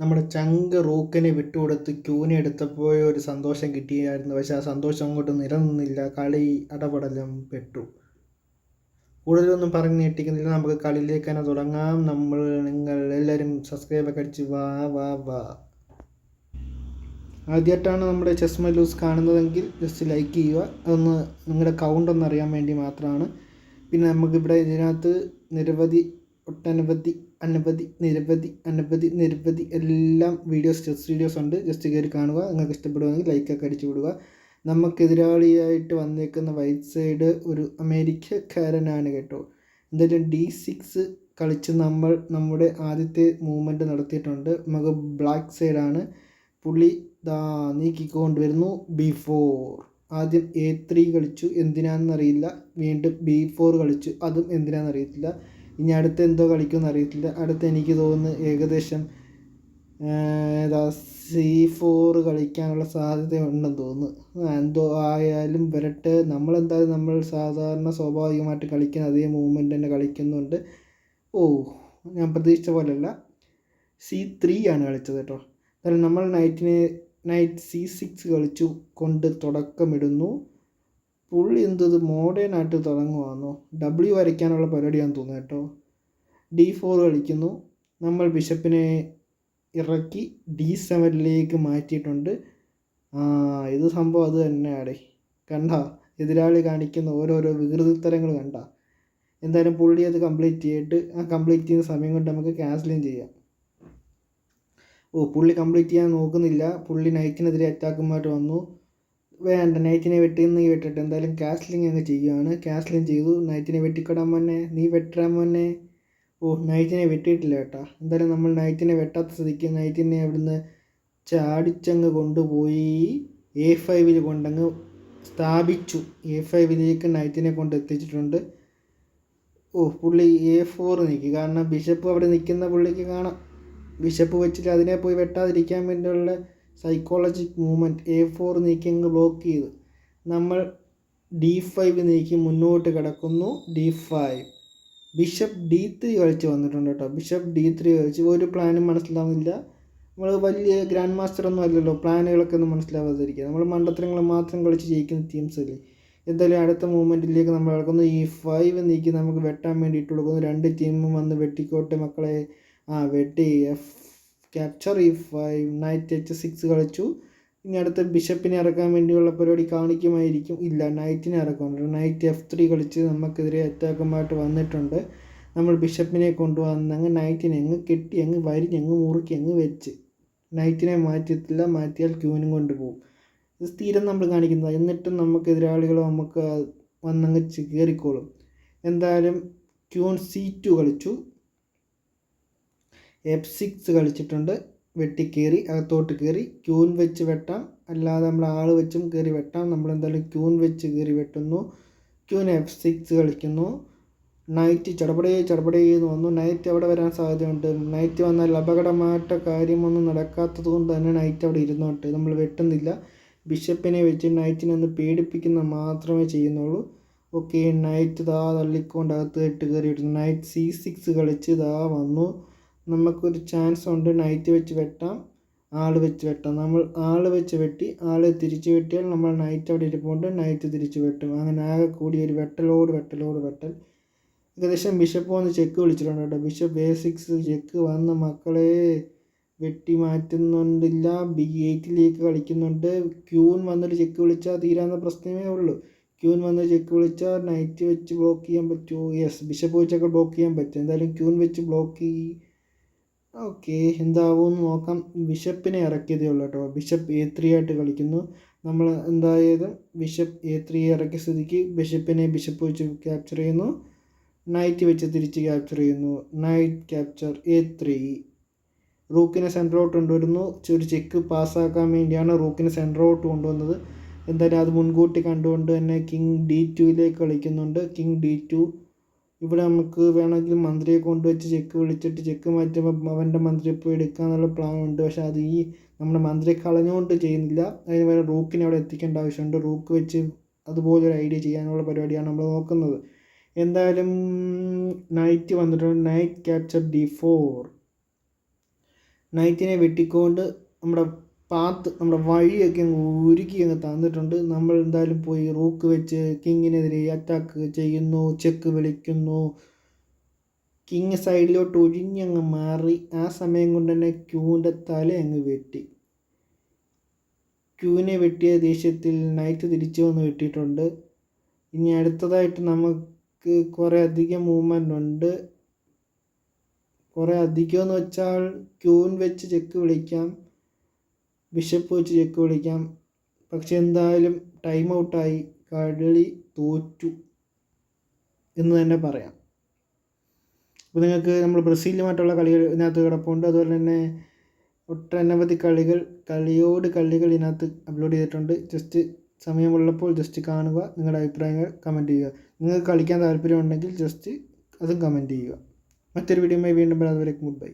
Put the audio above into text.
നമ്മുടെ ചങ്ക് റൂക്കിനെ വിട്ടുകൊടുത്ത് ക്യൂനെ എടുത്തപ്പോൾ ഒരു സന്തോഷം കിട്ടിയായിരുന്നു. പക്ഷേ ആ സന്തോഷം അങ്ങോട്ട് നിലനിന്നില്ല. കളി അടപടലം പെട്ടു. കൂടുതലൊന്നും പറഞ്ഞ് ഞെട്ടിക്കുന്നില്ല. നമുക്ക് കളിയിലേക്ക് തന്നെ തുടങ്ങാം. നമ്മൾ നിങ്ങൾ എല്ലാവരും സബ്സ്ക്രൈബൊക്കെ അടിച്ച് വാ വാ വാ. ആദ്യമായിട്ടാണ് നമ്മുടെ ചെസ് മലൂസ് കാണുന്നതെങ്കിൽ ജസ്റ്റ് ലൈക്ക് ചെയ്യുക. അതൊന്ന് നിങ്ങളുടെ കൗണ്ട് ഒന്ന് അറിയാൻ വേണ്ടി മാത്രമാണ്. പിന്നെ നമുക്കിവിടെ ഇതിനകത്ത് നിരവധി ഒട്ടനവധി അനവധി നിരവധി അനവധി നിരവധി എല്ലാം വീഡിയോസ് ചെസ് വീഡിയോസ് ഉണ്ട്. ജസ്റ്റ് കയറി കാണുക. നിങ്ങൾക്ക് ഇഷ്ടപ്പെടുവാണെങ്കിൽ ലൈക്കൊക്കെ അടിച്ചു വിടുക. നമുക്കെതിരാളിയായിട്ട് വന്നേക്കുന്ന വൈറ്റ് സൈഡ് ഒരു അമേരിക്കക്കാരനാണ് കേട്ടോ. എന്തായാലും ഡി സിക്സ് കളിച്ച് നമ്മൾ നമ്മുടെ ആദ്യത്തെ മൂവ്മെന്റ് നടത്തിയിട്ടുണ്ട്. നമുക്ക് ബ്ലാക്ക് സൈഡാണ് പുള്ളി ദാ നീക്കിക്കൊണ്ട് വരുന്നു ബി ഫോർ ആദ്യം എ ത്രീ കളിച്ചു. എന്തിനാണെന്നറിയില്ല. വീണ്ടും ബി ഫോർ കളിച്ചു. അതും എന്തിനാണെന്നറിയത്തില്ല. ഇനി അടുത്ത എന്തോ കളിക്കുമെന്ന് അറിയത്തില്ല. അടുത്ത എനിക്ക് തോന്നുന്നു ഏകദേശം ഏതാ സി ഫോർ കളിക്കാനുള്ള സാധ്യത ഉണ്ടെന്ന് തോന്നുന്നു എന്തോ ആയാലും വരട്ടെ. നമ്മളെന്തായാലും നമ്മൾ സാധാരണ സ്വാഭാവികമായിട്ട് കളിക്കുന്ന അതേ മൂവ്മെന്റ് തന്നെ കളിക്കുന്നുണ്ട്. ഓ ഞാൻ പ്രതീക്ഷിച്ച പോലെയല്ല. സി ത്രീ ആണ് കളിച്ചത് കേട്ടോ. എന്നാലും നമ്മൾ നൈറ്റിനെ നൈറ്റ് സി സിക്സ് കളിച്ചു. കൊണ്ട് തുടക്കമിടുന്നു. പുള്ളി എന്തത് മോഡേൺ ആയിട്ട് തുടങ്ങുവാന്നോ? ഡബ്ല്യു വരയ്ക്കാനുള്ള പരിപാടിയാണെന്ന് തോന്നുന്നു കേട്ടോ. ഡി ഫോർ കളിക്കുന്നു. നമ്മൾ ബിഷപ്പിനെ ഇറക്കി ഡി സെവനിലേക്ക് മാറ്റിയിട്ടുണ്ട്. ആ ഇത് സംഭവം അത് തന്നെയാടേ. കണ്ട? എതിരാളി കാണിക്കുന്ന ഓരോരോ വികൃതിത്തരങ്ങൾ കണ്ട. എന്തായാലും പുള്ളി അത് കംപ്ലീറ്റ് ചെയ്തിട്ട് ആ കംപ്ലീറ്റ് ചെയ്യുന്ന സമയം കൊണ്ട് നമുക്ക് ക്യാൻസലും ചെയ്യാം. ഓ പുള്ളി കംപ്ലീറ്റ് ചെയ്യാൻ നോക്കുന്നില്ല. പുള്ളി നൈറ്റിനെതിരെ അറ്റാക്കുമായിട്ട് വന്നു. വേണ്ട നൈറ്റിനെ വെട്ടിയെന്ന് വെട്ടിട്ട് എന്തായാലും കാസ്ലിംഗ് അങ്ങ് ചെയ്യുകയാണ് കാസ്ലിംഗ് ചെയ്തു നൈറ്റിനെ വെട്ടിക്കൊടാൻ മോനെ നീ വെട്ടാൻ മോനെ. ഓ നൈറ്റിനെ വെട്ടിയിട്ടില്ല കേട്ടാ. എന്തായാലും നമ്മൾ നൈറ്റിനെ വെട്ടാത്ത സ്ഥിതിക്ക് നൈറ്റിനെ അവിടുന്ന് ചാടിച്ചങ്ങ് കൊണ്ടുപോയി. എ ഫൈവിൽ കൊണ്ടങ്ങ് സ്ഥാപിച്ചു. എ ഫൈവിലേക്ക് നൈറ്റിനെ കൊണ്ട് എത്തിച്ചിട്ടുണ്ട്. ഓ പുള്ളി എ ഫോർ നിൽക്കി കാരണം ബിഷപ്പ് അവിടെ നിൽക്കുന്ന പുള്ളിക്ക് കാണാം. ബിഷപ്പ് വെച്ചിട്ട് അതിനെ പോയി വെട്ടാതിരിക്കാൻ വേണ്ടിയുള്ള സൈക്കോളജിക് മൂവ്മെന്റ് എ ഫോർ നീക്കി അങ്ങ് ബ്ലോക്ക് ചെയ്തു. നമ്മൾ ഡി ഫൈവ് നീക്കി മുന്നോട്ട് കിടക്കുന്നു. D five bishop D three കളിച്ച് വന്നിട്ടുണ്ട് കേട്ടോ. ബിഷപ്പ് ഡി ത്രീ കളിച്ച് ഒരു പ്ലാനും മനസ്സിലാവുന്നില്ല. നമ്മൾ വലിയ ഗ്രാൻഡ് മാസ്റ്റർ ഒന്നും അല്ലല്ലോ. പ്ലാനുകളൊക്കെ ഒന്നും മനസ്സിലാവാതിരിക്കുക. നമ്മൾ മണ്ടത്തരങ്ങൾ മാത്രം കളിച്ച് ജയിക്കുന്ന ടീംസ് അല്ലേ? എന്തായാലും അടുത്ത മൂവ്മെന്റിലേക്ക് നമ്മൾ കിടക്കുന്നു. ഈ ഫൈവ് നീക്കി നമുക്ക് വെട്ടാൻ വേണ്ടി ഇട്ട് കൊടുക്കുന്നു. രണ്ട് ടീമും വന്ന് വെട്ടിക്കോട്ടെ മക്കളെ. ആ വെട്ടി. F capture E five knight H six കളിച്ചു. ഇനി അടുത്ത ബിഷപ്പിനെ ഇറക്കാൻ വേണ്ടിയുള്ള പരിപാടി കാണിക്കുമായിരിക്കും. ഇല്ല നൈറ്റിനെ ഇറക്കുന്നുണ്ട് നൈറ്റ് എഫ് ത്രീ കളിച്ച് നമുക്കെതിരെ അറ്റാക്കുമായിട്ട് വന്നിട്ടുണ്ട്. നമ്മൾ ബിഷപ്പിനെ കൊണ്ടുവന്ന് അങ്ങ് നൈറ്റിനെ അങ്ങ് കെട്ടി അങ്ങ് വരിഞ്ഞ് അങ്ങ് മുറുക്കി അങ്ങ് വെച്ച് നൈറ്റിനെ മാറ്റത്തില്ല മാറ്റിയാൽ ക്യൂവിനും കൊണ്ടുപോകും. ഇത് സ്ഥിരം നമ്മൾ കാണിക്കുന്നത്. എന്നിട്ടും നമുക്ക് എതിരാളികൾ നമുക്ക് വന്നങ്ങ് കയറിക്കോളും. എന്തായാലും ക്യൂൺ സി ടു കളിച്ചു. എഫ് സിക്സ് കളിച്ചിട്ടുണ്ട്. വെട്ടി കയറി അകത്തോട്ട് കയറി ക്യൂൻ വെച്ച് വെട്ടാം. അല്ലാതെ നമ്മൾ ആൾ വെച്ചും കയറി വെട്ടാം. നമ്മൾ എന്തായാലും ക്യൂൻ വെച്ച് കയറി വെട്ടുന്നു. ക്യൂൻ എഫ് സിക്സ് കളിക്കുന്നു. നൈറ്റ് ചടപടേ ചടപടേ എന്ന് വന്നു. നൈറ്റ് അവിടെ വരാൻ സാധ്യതയുണ്ട്. നൈറ്റ് വന്നാൽ അപകടമായിട്ട കാര്യമൊന്നും നടക്കാത്തത് കൊണ്ട് തന്നെ നൈറ്റ് അവിടെ ഇരുന്നോട്ടെ നമ്മൾ വെട്ടുന്നില്ല. ബിഷപ്പിനെ വെച്ച് നൈറ്റിനെ ഒന്ന് പേടിപ്പിക്കുന്ന മാത്രമേ ചെയ്യുന്നുള്ളൂ. ഓക്കെ നൈറ്റ് ദാ തള്ളിക്കൊണ്ട് അകത്ത് ഇട്ട് കയറി ഇടുന്നു നൈറ്റ് സി സിക്സ് കളിച്ച് ദാ വന്നു. നമുക്കൊരു ചാൻസ് ഉണ്ട് നൈറ്റ് വെച്ച് വെട്ടാം ആൾ വെച്ച് വെട്ടാം. നമ്മൾ ആൾ വെച്ച് വെട്ടി ആൾ തിരിച്ച് വെട്ടിയാൽ നമ്മൾ നൈറ്റ് അവിടെ ഇരിപ്പുണ്ട് നൈറ്റ് തിരിച്ച് വെട്ടും. അങ്ങനെ ആകെ കൂടി ഒരു വെട്ടലോട് വെട്ടലോട് വെട്ടൽ. ഏകദേശം ബിഷപ്പ് വന്ന് ചെക്ക് വിളിച്ചിട്ടുണ്ട് കേട്ടോ. ബിഷപ്പ് എ സിക്സ് ചെക്ക് വന്ന മക്കളെ വെട്ടി മാറ്റുന്നുണ്ടില്ല. ബി എയ്റ്റിലേക്ക് കളിക്കുന്നുണ്ട്. ക്യൂൻ വന്നൊരു ചെക്ക് വിളിച്ചാൽ തീരാവുന്ന പ്രശ്നമേ ഉള്ളൂ. ക്യൂൻ വന്ന് ചെക്ക് വിളിച്ചാൽ നൈറ്റ് വെച്ച് ബ്ലോക്ക് ചെയ്യാൻ പറ്റുമോ യെസ് ബിഷപ്പ് വെച്ചൊക്കെ ബ്ലോക്ക് ചെയ്യാൻ പറ്റും. എന്തായാലും ക്യൂൻ വെച്ച് ബ്ലോക്ക് ചെയ്യും ഓക്കെ എന്താവുമെന്ന് നോക്കാം. ബിഷപ്പിനെ ഇറക്കിയതേ ഉള്ളൂ കേട്ടോ. ബിഷപ്പ് എ ത്രീ ആയിട്ട് കളിക്കുന്നു. നമ്മൾ എന്തായാലും ബിഷപ്പ് എ ത്രീ ഇറക്കിയ സ്ഥിതിക്ക് ബിഷപ്പിനെ ബിഷപ്പ് വെച്ച് ക്യാപ്ചർ ചെയ്യുന്നു. നൈറ്റ് വെച്ച് തിരിച്ച് ക്യാപ്ചർ ചെയ്യുന്നു. നൈറ്റ് ക്യാപ്ചർ എ ത്രീ റൂക്കിനെ സെന്ററോട്ട് കൊണ്ടുവരുന്നു. ഒരു ചെക്ക് പാസ്സാക്കാൻ വേണ്ടിയാണ് റൂക്കിനെ സെന്ററോട്ട് കൊണ്ടുവന്നത്. എന്തായാലും അത് മുൻകൂട്ടി കണ്ടുകൊണ്ട് തന്നെ കിങ് ഡി ടുവിലേക്ക് കളിക്കുന്നുണ്ട്. കിങ് ഡി ടു ഇവിടെ നമുക്ക് വേണമെങ്കിൽ മന്ത്രിയെ കൊണ്ടുവച്ച് ചെക്ക് വിളിച്ചിട്ട് ചെക്ക് മാറ്റുമ്പോൾ അവന്റെ മന്ത്രിയെ പോയി എടുക്കാമെന്നുള്ള പ്ലാൻ ഉണ്ട്. പക്ഷേ അത് ഈ നമ്മുടെ മന്ത്രിയെ കളഞ്ഞുകൊണ്ട് ചെയ്യുന്നില്ല. അതിന് വേറെ റൂക്കിനെ അവിടെ എത്തിക്കേണ്ട ആവശ്യമുണ്ട്. റൂക്ക് വെച്ച് അതുപോലെ ഒരു ഐഡിയ ചെയ്യാനുള്ള പരിപാടിയാണ് നമ്മൾ നോക്കുന്നത്. എന്തായാലും നൈറ്റ് വന്നിട്ടുണ്ട്. നൈറ്റ് ക്യാപ്ചർ ഡി ഫോർ നൈറ്റിനെ വെട്ടിക്കൊണ്ട് നമ്മുടെ പാത്ത് നമ്മുടെ വഴിയൊക്കെ അങ്ങ് ഒരുക്കി അങ്ങ് തന്നിട്ടുണ്ട്. നമ്മൾ എന്തായാലും പോയി റൂക്ക് വെച്ച് കിങ്ങിനെതിരെ അറ്റാക്ക് ചെയ്യുന്നു ചെക്ക് വിളിക്കുന്നു. കിങ് സൈഡിലോട്ട് ഒഴിഞ്ഞങ്ങ് മാറി. ആ സമയം കൊണ്ട് തന്നെ ക്യൂവിന്റെ തല അങ്ങ് വെട്ടി. ക്യൂവിനെ വെട്ടിയ ദേഷ്യത്തിൽ നൈറ്റ് തിരിച്ചു വന്ന് വെട്ടിയിട്ടുണ്ട്. ഇനി അടുത്തതായിട്ട് നമുക്ക് കുറേ അധികം മൂവ്മെന്റ് ഉണ്ട്. കുറേ അധികം എന്ന് വെച്ചാൽ ക്യൂൻ വെച്ച് ചെക്ക് വിളിക്കാം. ബിഷപ്പ് വെച്ച് ചെക്ക് വിളിക്കാം. പക്ഷെ എന്തായാലും ടൈം ഔട്ടായി കളി തോറ്റു എന്ന് തന്നെ പറയാം. അപ്പോൾ നിങ്ങൾക്ക് നമ്മൾ ബ്രസീലുമായിട്ടുള്ള കളികൾ ഇതിനകത്ത് കിടപ്പുണ്ട്. അതുപോലെ തന്നെ ഒട്ടനവധി കളികൾ കളിയോട് കളികൾ ഇതിനകത്ത് അപ്ലോഡ് ചെയ്തിട്ടുണ്ട്. ജസ്റ്റ് സമയമുള്ളപ്പോൾ ജസ്റ്റ് കാണുക. നിങ്ങളുടെ അഭിപ്രായങ്ങൾ കമന്റ് ചെയ്യുക. നിങ്ങൾക്ക് കളിക്കാൻ താല്പര്യമുണ്ടെങ്കിൽ ജസ്റ്റ് അതും കമന്റ് ചെയ്യുക. മറ്റൊരു വീഡിയോയുമായി വീണ്ടും വരാം. അതുവരെ ഗുഡ് ബൈ